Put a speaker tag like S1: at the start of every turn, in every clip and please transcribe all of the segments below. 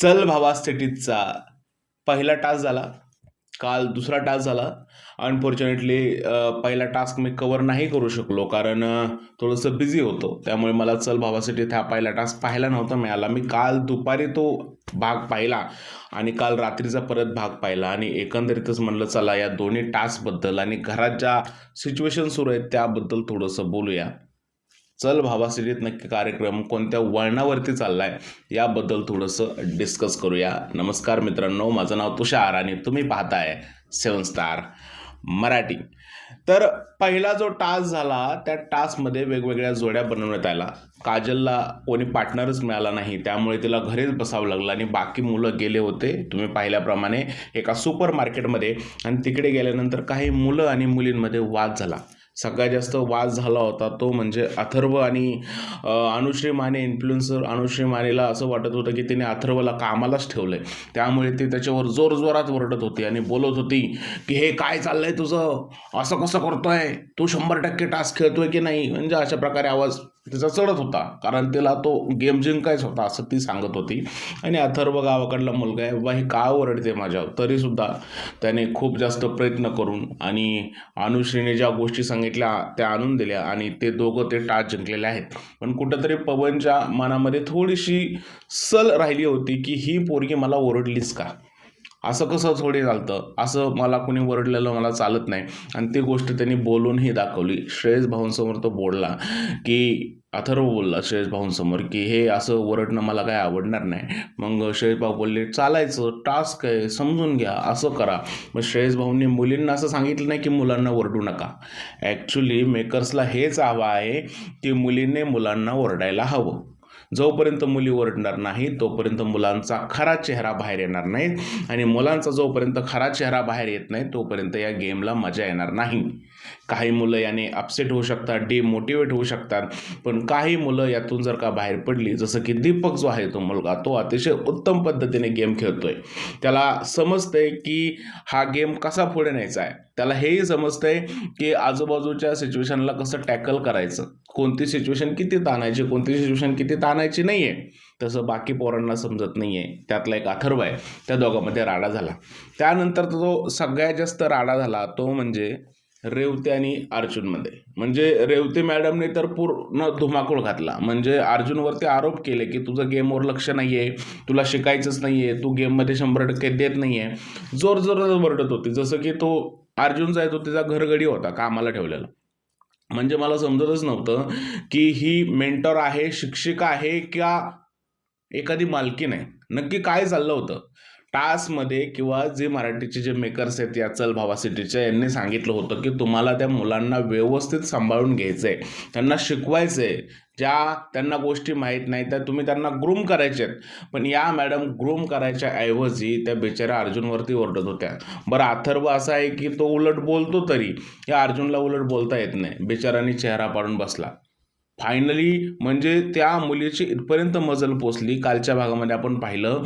S1: चल भावा सिटीजचा पहिला टास्क झाला. काल दुसरा टास्क झाला. अनफॉर्च्युनेटली पहिला टास्क मी कवर नाही करू शकलो कारण थोडंसं बिझी होतो. त्यामुळे मला चल भावासाठी हा पहिला टास्क पाहायला नव्हता मिळाला. मी काल दुपारी तो भाग पाहिला आणि काल रात्रीचा परत भाग पाहिला आणि एकंदरीतच म्हणलं चला या दोन्ही टास्कबद्दल आणि घरात ज्या सिच्युएशन सुरू आहेत त्याबद्दल थोडंसं बोलूया. चल भावा सिरीत नक्की कार्यक्रम कोणत्या वळणावरती चाललाय याबद्दल थोडंसं डिस्कस करूया. नमस्कार मित्रांनो माझं नाव तुषार आणि तुम्ही पाहताय सेवन स्टार मराठी. तर पहिला जो टास्क झाला त्या टास्कमध्ये वेगवेगळ्या जोड्या बनवण्यात आल्या. काजलला कोणी पार्टनरच मिळाला नाही त्यामुळे तिला घरीच बसावं लागलं आणि बाकी मुलं गेले होते. तुम्ही पाहिल्याप्रमाणे एका सुपर मार्केटमध्ये आणि तिकडे गेल्यानंतर काही मुलं आणि मुलींमध्ये वाद झाला. सगळ्यात जास्त वाद झाला होता. तो म्हणजे अथर्व आणि अनुश्री माने इन्फ्लुएन्सर अनुश्री मानेला असं वाटत होतं की तिने अथर्वला कामालाच ठेवलं आहे त्यामुळे ती त्याच्यावर जोर जोरात ओरडत होती आणि बोलत होती की हे काय चाललंय तुझं? असं कसं करतोय? तू शंभर टक्के टास्क खेळतोय की नाही? म्हणजे अशा प्रकारे आवाज तिचा चढत होता. कारण तिला तो गेम जिंकायचा होता असं ती सांगत होती. आणि अथर्व गावाकडला मुलगा आहे बाबा हे का ओरडते माझ्यावर? तरीसुद्धा त्याने खूप जास्त प्रयत्न करून आणि अनुश्रीने ज्या गोष्टी सांगितल्या त्या आणून दिल्या आणि ते दोघं ते टाच जिंकलेले आहेत. पण कुठंतरी पवनच्या मनामध्ये थोडीशी सल राहिली होती की ही पोरगी मला ओरडलीच का? असं कसं थोडी चालतं असं मला कुणी वरडलेलं मला चालत नाही. आणि ती गोष्ट त्यांनी बोलूनही दाखवली. श्रेयस भाऊंसमोर तो बोलला की अथर्व बोलला श्रेयस भाऊंसमोर की हे असं वरडणं मला काय आवडणार नाही. मग श्रेयस भाऊ बोलले चालायचं टास्क आहे समजून घ्या असं करा. मग श्रेयस भाऊंनी मुलींना असं सांगितलं नाही की मुलांना ओरडू नका. ॲक्च्युली मेकर्सला हेच हवं आहे की मुलींनी मुलांना ओरडायला हवं. जोपर्यंत मुली ओरडणार नाही तोपर्यंत मुलांचा खरा चेहरा बाहेर येणार नाही. आणि मुलांचा जोपर्यंत खरा चेहरा बाहेर येत नाही तोपर्यंत या गेमला मजा येणार नाही. काही मुलं याने अपसेट होऊ शकतात डिमोटिवेट होऊ शकतात पण काही मुलं यातून जर का बाहेर पडली जसं की दीपक जो आहे तो मुलगा तो अतिशय उत्तम पद्धतीने गेम खेळतोय. त्याला समजतंय की हा गेम कसा पुढे न्यायचा आहे? त्याला हेही समजतंय की आजूबाजूच्या सिच्युएशनला कसं टॅकल करायचं? कोणती सिच्युएशन किती ताणायची कोणती सिच्युएशन किती ताणायची नाही आहे तसं बाकी पोरांना समजत नाही आहे त्यातला एक अथर्व आहे. त्या दोघांमध्ये राडा झाला. त्यानंतर तो सगळ्यात जास्त राडा झाला तो म्हणजे रेवते आणि अर्जुनमध्ये. म्हणजे रेवते मॅडमने तर पूर्ण धुमाकूळ घातला. म्हणजे अर्जुनवरती आरोप केले की तुझं गेमवर लक्ष नाही आहे तुला शिकायचंच नाही आहे तू गेममध्ये शंभर टक्के देत नाही आहे जोर जोरात वरडत होती. जसं की तो अर्जुनचा आहे तो तिचा घरगडी होता कामाला ठेवलेला. म्हणजे मला समजतच नव्हतं की ही मेंटर आहे शिक्षिका आहे किंवा एखादी मालकीन आहे. नक्की काय चाललं होतं? टास्कमध्ये किंवा जे मराठीचे जे मेकर्स आहेत या चल भावा सिटीच्या यांनी सांगितलं होतं की तुम्हाला त्या मुलांना व्यवस्थित सांभाळून घ्यायचं आहे त्यांना शिकवायचं आहे ज्या त्यांना गोष्टी माहीत नाही त्या तुम्ही त्यांना ग्रूम करायचे आहेत पण या मॅडम ग्रूम करायच्या ऐवजी त्या बेचाऱ्या अर्जुनवरती ओरडत होत्या. बरं अथर्व असा आहे की तो उलट बोलतो तरी या अर्जुनला उलट बोलता येत नाही. बेचाराने चेहरा पाडून बसला. फायनली म्हणजे त्या मुलीची इथपर्यंत मजल पोचली. कालच्या भागामध्ये आपण पाहिलं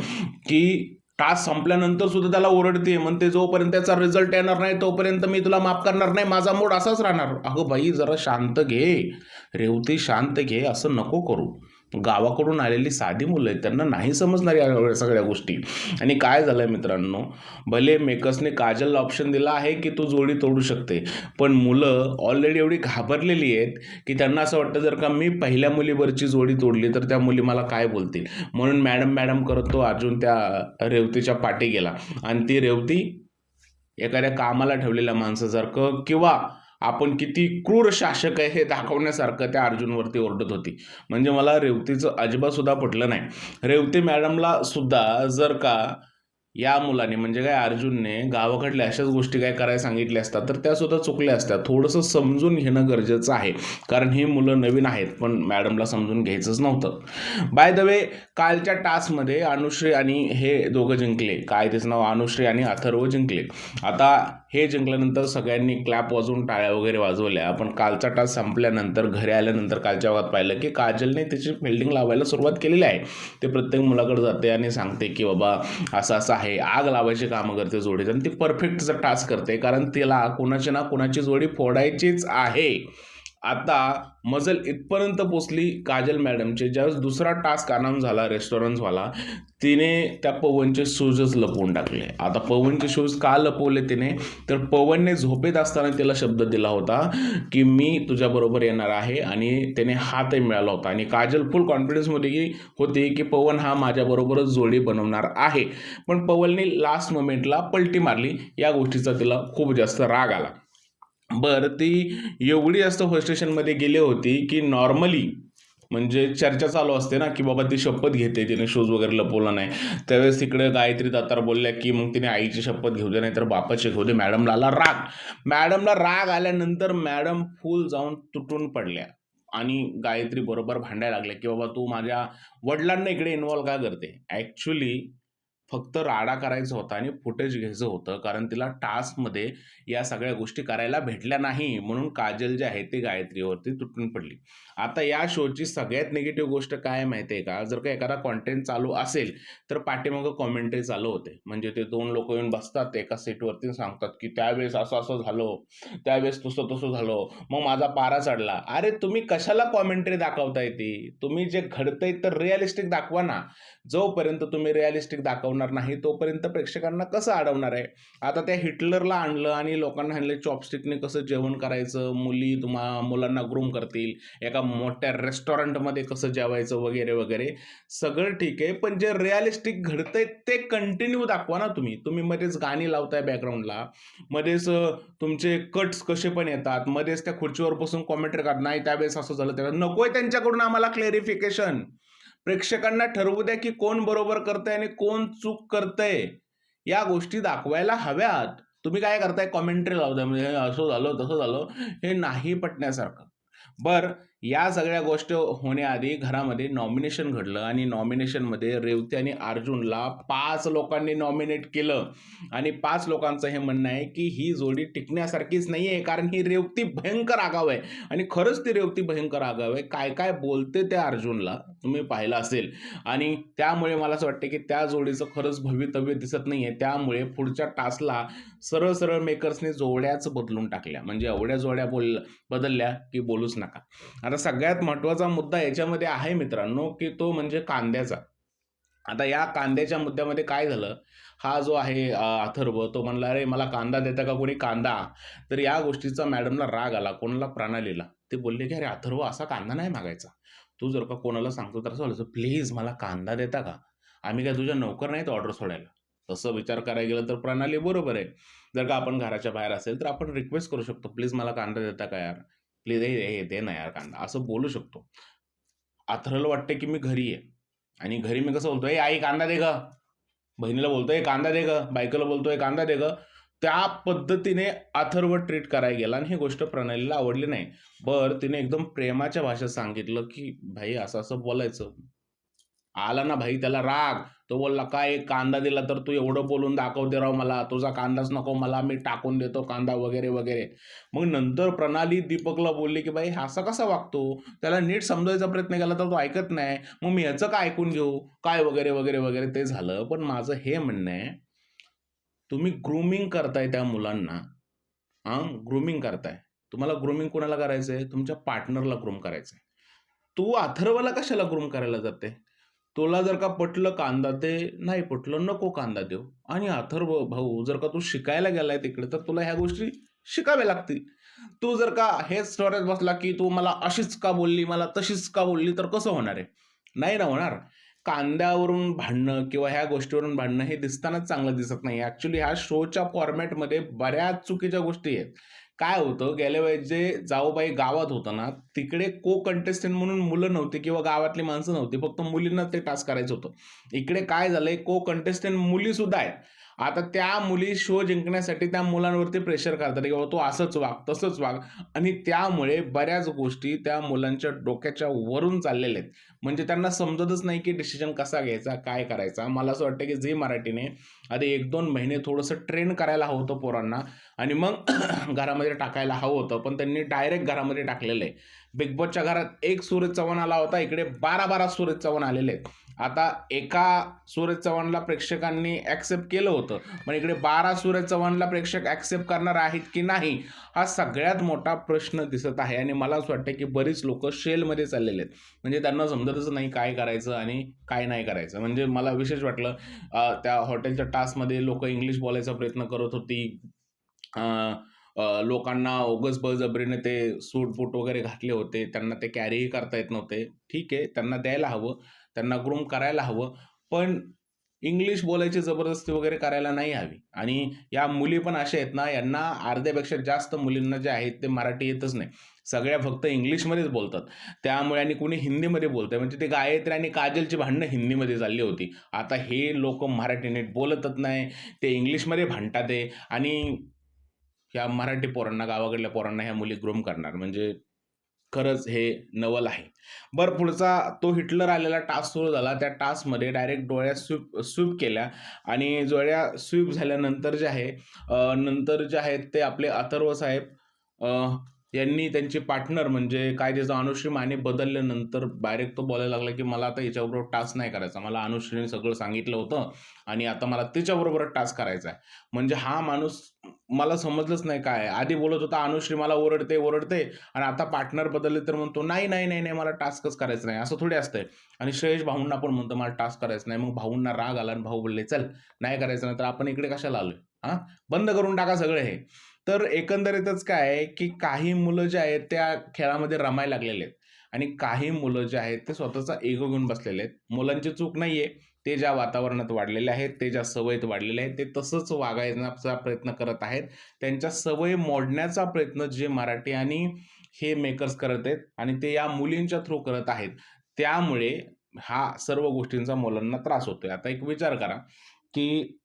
S1: की टास्क संपल्यानंतर सुद्धा त्याला ओरडते म्हणते जोपर्यंत त्याचा रिझल्ट येणार नाही तोपर्यंत मी तुला माफ करणार नाही माझा मूड असाच राहणार. अगं बाई जरा शांत घे. रेवती शांत घे असं नको करू. गावाकडून आलेली साधी मुलं आहेत त्यांना नाही समजणार या सगळ्या गोष्टी. आणि काय झालं आहे मित्रांनो भले मेकर्सने काजलला ऑप्शन दिला आहे की तू जोडी तोडू शकते पण मुलं ऑलरेडी एवढी घाबरलेली आहेत की त्यांना असं वाटतं जर का मी पहिल्या मुलीवरची जोडी तोडली तर त्या मुली मला काय बोलतील? म्हणून मॅडम मॅडम करत तो अर्जुन त्या रेवतीच्या पाठी गेला. आणि ती रेवती एखाद्या कामाला ठेवलेल्या माणसासारखं किंवा आपण किती क्रूर शासक आहे हे दाखवण्यासारखं त्या अर्जुनवरती ओरडत होती. म्हणजे मला रेवतीचं अजिबात सुद्धा पटलं नाही. रेवती मॅडमला सुद्धा जर का या मुलाने म्हणजे काय अर्जुनने गावाकडल्या अशाच गोष्टी काय करायला सांगितल्या असतात तर त्या सुद्धा चुकल्या असतात. थोडंसं समजून घेणं गरजेचं आहे. कारण ही मुलं नवीन आहेत पण मॅडमला समजून घ्यायचंच नव्हतं. बाय द वे कालच्या टास्कमध्ये अनुश्री आणि हे दोघं जिंकले. काय त्याचं नाव? अनुश्री आणि अथर्व जिंकले. आता हे जिंकल्यानंतर सगळ्यांनी क्लॅप वाजवून टाळ्या वगैरे वाजवल्या. पण कालचा टास्क संपल्यानंतर घरी आल्यानंतर कालच्या भागात पाहिलं की काजलने त्याची फिल्डिंग लावायला सुरुवात केलेली आहे. ते प्रत्येक मुलाकडे जाते आणि सांगते की बाबा असं असं आहे. आग लावायची कामं करते जोडीत आणि ती परफेक्ट टास्क करते. कारण तिला कोणाची ना कोणाची जोडी फोडायचीच आहे. आता मजल इथपर्यंत पोचली काजल मॅडमचे. ज्यावेळेस दुसरा टास्क अनाऊन्स झाला रेस्टॉरंटवाला तिने त्या पवनचे शूजच लपवून टाकले. आता पवनचे शूज का लपवले तिने? तर पवनने झोपेत असताना तिला शब्द दिला होता की मी तुझ्याबरोबर येणार आहे. आणि त्याने हातही मिळाला होता. आणि काजल फुल कॉन्फिडन्समध्ये की होती की पवन हा माझ्याबरोबरच जोडी बनवणार आहे. पण पवनने लास्ट मोमेंटला पलटी मारली. या गोष्टीचा तिला खूप जास्त राग आला. बरं ती एवढी जास्त फ्रस्ट्रेशनमध्ये गेली होती की नॉर्मली म्हणजे चर्चा चालू असते ना की बाबा ती शपथ घेते तिने शूज वगैरे लपवला नाही. त्यावेळेस तिकडे गायत्री दातार बोलल्या की मग तिने आईची शपथ घेऊ दे नाही तर बापाची घेऊ दे मॅडमला आला राग. मॅडमला राग आल्यानंतर मॅडम फुल जाऊन तुटून पडल्या. आणि गायत्री बरोबर भांडायला लागल्या की बाबा तू माझ्या वडिलांना इकडे इन्व्हॉल्व का करते? ॲक्च्युली फक्त राडा करायचा होता आणि फुटेज घ्यायचं होतं कारण तिला टास्कमध्ये या सगळ्या गोष्टी करायला भेटल्या नाही म्हणून काजल जे आहे ते गायत्रीवरती तुटून पडली. आता या शोची सगळ्यात निगेटिव्ह गोष्ट काय माहिती आहे का? जर का एखादा कॉन्टेंट चालू असेल तर पाठीमागं कॉमेंट्री चालू होते. म्हणजे ते दोन लोक येऊन बसतात एका सीटवरती सांगतात की त्यावेळेस असं असं झालं त्यावेळेस तसं तसं झालं मग माझा पारा चढला. अरे तुम्ही कशाला कॉमेंट्री दाखवताय ती? तुम्ही जे घडतंय तर रिअलिस्टिक दाखवा ना. जोपर्यंत तुम्ही रिअलिस्टिक दाखवणार नाही तोपर्यंत प्रेक्षकांना कसं अडवणार आहे? आता त्या हिटलरला आणलं आणि लोकांना आणलं चॉपस्टिकने कसं जेवण करायचं मुली तुम्हा मुलांना ग्रूम करतील एका मोठ्या रेस्टॉरंटमध्ये कसं जेवायचं वगैरे वगैरे सगळं ठीक आहे. पण जे रिअलिस्टिक घडतंय ते कंटिन्यू दाखवा ना तुम्ही. तुम्ही मध्येच गाणी लावताय बॅकग्राऊंडला मध्येच तुमचे कट्स कसे पण येतात. मध्येच त्या खुर्चीवर बसून कॉमेंट्री करत नाही त्यावेळेस असं झालं त्यावेळेस. नकोय त्यांच्याकडून आम्हाला क्लेरिफिकेशन प्रेक्षकांना ठरवू द्या की कोण बरोबर करतंय आणि कोण चूक करतंय. या गोष्टी दाखवायला हव्यात. तुम्ही काय करताय? कॉमेंट्री लावताय. म्हणजे असं झालं तसं झालं. हे नाही पटण्यासारखं. बर या सगळ्या गोष्टी होण्याआधी घरामध्ये नॉमिनेशन घडलं आणि नॉमिनेशनमध्ये रेवती आणि अर्जुनला पाच लोकांनी नॉमिनेट केलं. आणि पाच लोकांचं हे म्हणणं आहे की ही जोडी टिकण्यासारखीच नाही आहे कारण ही रेवती भयंकर आगाव आहे. आणि खरंच ती रेवती भयंकर आगाव आहे. काय काय बोलते त्या अर्जुनला तुम्ही पाहिलं असेल. आणि त्यामुळे मला असं वाटतं की त्या जोडीचं खरंच भवितव्य दिसत नाही आहे त्यामुळे पुढच्या टास्कला सरळ सरळ मेकर्सने जोड्याच बदलून टाकल्या. म्हणजे एवढ्या जोड्या बोल बदलल्या की बोलूच नका. आता सगळ्यात महत्त्वाचा मुद्दा याच्यामध्ये आहे मित्रांनो की तो म्हणजे कांद्याचा. आता या कांद्याच्या मुद्द्यामध्ये काय झालं? हा जो आहे अथर्व तो म्हणला अरे मला कांदा देता का कोणी? कांदा. तर या गोष्टीचा मॅडमला राग आला कोणाला प्रणालीला. ते बोलले की अरे अथर्व असा कांदा नाही मागायचा. तू जर का कोणाला सांगतो तर असं बोलायचं प्लीज मला कांदा देता का? आम्ही काय तुझ्या नोकर नाहीत ऑर्डर सोडायला. तसं विचार करायला गेलं तर प्रणाली बरोबर आहे. जर का आपण घराच्या बाहेर असेल तर आपण रिक्वेस्ट करू शकतो प्लीज मला कांदा देता का यार? प्लीज हे हे दे ना यार कांदा. असं बोलू शकतो. अथर्वला वाटते की मी घरी आहे. आणि घरी मी कसं बोलतोय आई कांदा दे ग. बहिणीला बोलतोय कांदा दे ग. बायकोला बोलतोय कांदा दे ग. त्या पद्धतीने अथर्व ट्रीट करायला गेला आणि ही गोष्ट प्रणालीला आवडली नाही. बरं तिने एकदम प्रेमाच्या भाषेत सांगितलं की भाई असं असं बोलायचं. आला ना भाई त्याला राग. तो बोलला काय एक कांदा दिला तर तू एवढं बोलून दाखवते राव मला. तुझा कांदाच नको मला मी टाकून देतो कांदा वगैरे वगैरे. मग नंतर प्रणाली दीपकला बोलली की बाई हा असा कसा वागतो? त्याला नीट समजायचा प्रयत्न केला तर तो ऐकत नाही. मग मी ह्याचं काय ऐकून घेऊ? काय वगैरे वगैरे वगैरे ते झालं. पण माझं हे म्हणणं आहे तुम्ही ग्रूमिंग करताय त्या मुलांना. हां ग्रूमिंग करताय. तुम्हाला ग्रूमिंग कोणाला करायचं आहे तुमच्या पार्टनरला ग्रूम करायचं आहे तू अथर्वला कशाला ग्रूम करायला जाते? तुला जर का पटलं कांदा ते नाही पटलं नको कांदा देऊ. आणि अथर्व भाऊ जर का तू शिकायला गेलाय तिकडे तर तुला ह्या गोष्टी शिकाव्या लागतील. तू जर का हेच स्टोरेज बसला की तू मला अशीच का बोलली मला तशीच का बोलली तर कसं होणार आहे? नाही ना होणार. कांद्यावरून भांडणं किंवा ह्या गोष्टीवरून भांडणं हे दिसतानाच चांगलं दिसत नाही. ॲक्च्युली ह्या शोच्या फॉर्मॅटमध्ये बऱ्याच चुकीच्या गोष्टी आहेत. काय होतं गेल्या वेळेस जे जाऊबाई गावात होतं ना तिकडे को कंटेस्टंट म्हणून मुलं नव्हती किंवा गावातली माणसं नव्हती फक्त मुलींना ते टास्क करायचं होतं. इकडे काय झालंय को कंटेस्टंट मुली सुद्धा आहेत. आता त्या मुली शो जिंकण्यासाठी त्या मुलांवरती प्रेशर करतात की बाबा तो असंच वाग तसंच वाग. आणि त्यामुळे बऱ्याच गोष्टी त्या मुलांच्या डोक्याच्या वरून चाललेल्या आहेत. म्हणजे त्यांना समजतच नाही की डिसिजन कसा घ्यायचा काय करायचा. मला असं वाटतं की झी मराठीने आधी एक दोन महिने थोडंसं ट्रेन करायला हवं होतं पोरांना. आणि मग घरामध्ये टाकायला हवं होतं. पण त्यांनी डायरेक्ट घरामध्ये टाकलेलं आहे. बिग बॉसच्या घरात एक सूरज चव्हाण आला होता इकडे बारा बारा सूरज चव्हाण आलेले आहेत. आता एका सूरज चव्हाणला प्रेक्षकांनी ॲक्सेप्ट केलं होतं पण इकडे बारा सूरज चव्हाणला प्रेक्षक ॲक्सेप्ट करणार आहेत की नाही हा सगळ्यात मोठा प्रश्न दिसत आहे. आणि मला असं वाटतं की बरीच लोक शेलमध्ये चाललेले आहेत. म्हणजे त्यांना समजतच नाही काय करायचं आणि काय नाही करायचं. म्हणजे मला विशेष वाटलं त्या हॉटेलच्या टास्कमध्ये लोक इंग्लिश बोलायचा प्रयत्न करत होती. लोकांना ओगस बळजबरीने ते सूट बूट वगैरे घातले होते त्यांना ते कॅरीही करता येत नव्हते. ठीक आहे त्यांना द्यायला हवं त्यांना ग्रूम करायला हवं पण इंग्लिश बोलायची जबरदस्ती वगैरे करायला नाही हवी. आणि या मुली पण अशा आहेत ना यांना अर्ध्यापेक्षा जास्त मुलींना जे आहेत ते मराठी येतच नाही. सगळ्या फक्त इंग्लिशमध्येच बोलतात. त्यामुळे आणि कोणी हिंदीमध्ये बोलतंय. म्हणजे ते गायत्री आणि काजलची भांडणं हिंदीमध्ये चालली होती. आता हे लोक मराठी नीट बोलतच नाही. ते इंग्लिशमध्ये भांडतात आहे आणि ह्या मराठी पोरांना गावाकडल्या पोरांना ह्या मुली ग्रूम करणार. म्हणजे खरंच हे नवल आहे. बरं पुढचा तो हिटलर आलेला टास्क सुरू झाला. त्या टास्कमध्ये डायरेक्ट डोळ्या स्वीप स्वीप केल्या आणि डोळ्या स्वीप झाल्यानंतर जे आहे नंतर जे आहेत ते आपले अथर्व साहेब यांनी त्यांची पार्टनर म्हणजे काय त्याचं अनुश्री माने बदलल्यानंतर डायरेक्ट तो बोलायला लागला की मला आता याच्याबरोबर टास्क नाही करायचा. मला अनुश्रीने सगळं सांगितलं होतं आणि आता मला त्याच्याबरोबर टास्क करायचा आहे. म्हणजे हा माणूस मला समजलंच नाही काय आधी बोलत होता अनुश्री मला ओरडते ओरडते आणि आता पार्टनर बदलले तर म्हणतो नाही नाही नाही नाही मला टास्कच करायचं नाही. असं थोडी असतंय. आणि श्रेयश भाऊंना पण म्हणतो मला टास्क करायचं नाही. मग भाऊंना राग आला आणि भाऊ बोलले चल नाही करायचं नाही तर आपण इकडे कशाला आलोय? हां? बंद करून टाका सगळे हे. तर एकंदरीतच काय आहे की काही मुलं जे आहेत त्या खेळामध्ये रमायला लागलेले आहेत. आणि काही मुलं जे आहेत ते स्वतःचा एगो घेऊन बसलेले आहेत. मुलांची चूक नाही आहे ते ज्या वातावरणात वाढलेले आहेत ते ज्या सवयीत वाढलेले आहेत ते तसंच वागायचा प्रयत्न करत आहेत. त्यांच्या सवयी मोडण्याचा प्रयत्न जे मराठी आणि हे मेकर्स करत आहेत आणि ते या मुलींच्या थ्रू करत आहेत. त्यामुळे हा सर्व गोष्टींचा मुलांना त्रास होतोय. आता एक विचार करा की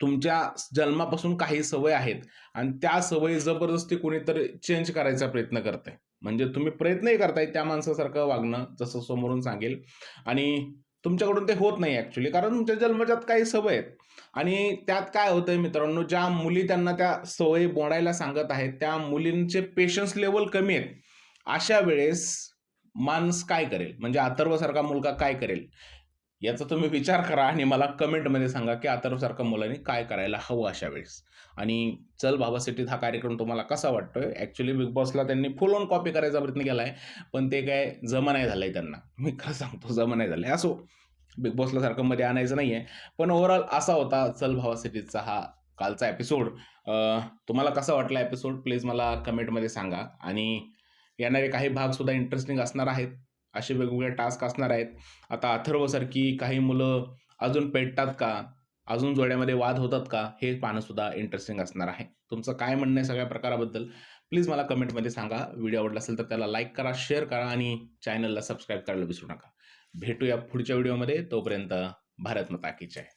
S1: तुमच्या जन्मापासून काही सवय आहेत आणि त्या सवयी जबरदस्ती कोणीतरी चेंज करायचा प्रयत्न करते म्हणजे तुम्ही प्रयत्नही करताय त्या माणसासारखं वागणं जसं समोरून सांगेल. आणि तुमच्याकडून ते होत नाही ॲक्च्युली कारण तुमच्या जन्मजात काही सवय आहेत. आणि त्यात काय होतंय मित्रांनो ज्या मुली त्यांना त्या सवयी बोडायला सांगत आहेत त्या मुलींचे पेशन्स लेवल कमी आहेत. अशा वेळेस माणूस काय करेल? म्हणजे अथर्वसारखा मुलगा काय करेल? याचा तुम्ही विचार करा आणि मला कमेंटमध्ये सांगा की अथर्वसारख्या मुलांनी काय करायला हवं अशा वेळेस. आणि चल भावा सिटीत हा कार्यक्रम तुम्हाला कसा वाटतोय? ॲक्च्युली बिग बॉसला त्यांनी फुल ऑन कॉपी करायचा प्रयत्न केला आहे पण ते काय जमा नाही झालं आहे त्यांना. मी खरं सांगतो जमा नाही झालं आहे असो बिग बॉसला सारखं मध्ये आणायचं नाही आहे पण ओव्हरऑल असा होता चल भावा सिटीचा हा कालचा एपिसोड तुम्हाला कसा वाटला एपिसोड प्लीज मला कमेंटमध्ये सांगा. आणि येणारे काही भागसुद्धा इंटरेस्टिंग असणार आहेत. असे वेगवेगळे टास्क असणार आहेत. आता अथर्वसारखी काही मुलं अजून पेटतात का? अजून जोड्यामध्ये वाद होतात का? हे पाहणं सुद्धा इंटरेस्टिंग असणार आहे. तुमचं काय म्हणणं आहे सगळ्या प्रकाराबद्दल? प्लीज मला कमेंटमध्ये सांगा. व्हिडिओ आवडला असेल तर त्याला लाईक करा शेअर करा आणि चॅनलला सबस्क्राईब करायला विसरू नका. भेटूया पुढच्या व्हिडिओमध्ये तोपर्यंत भारत मताकीच आहे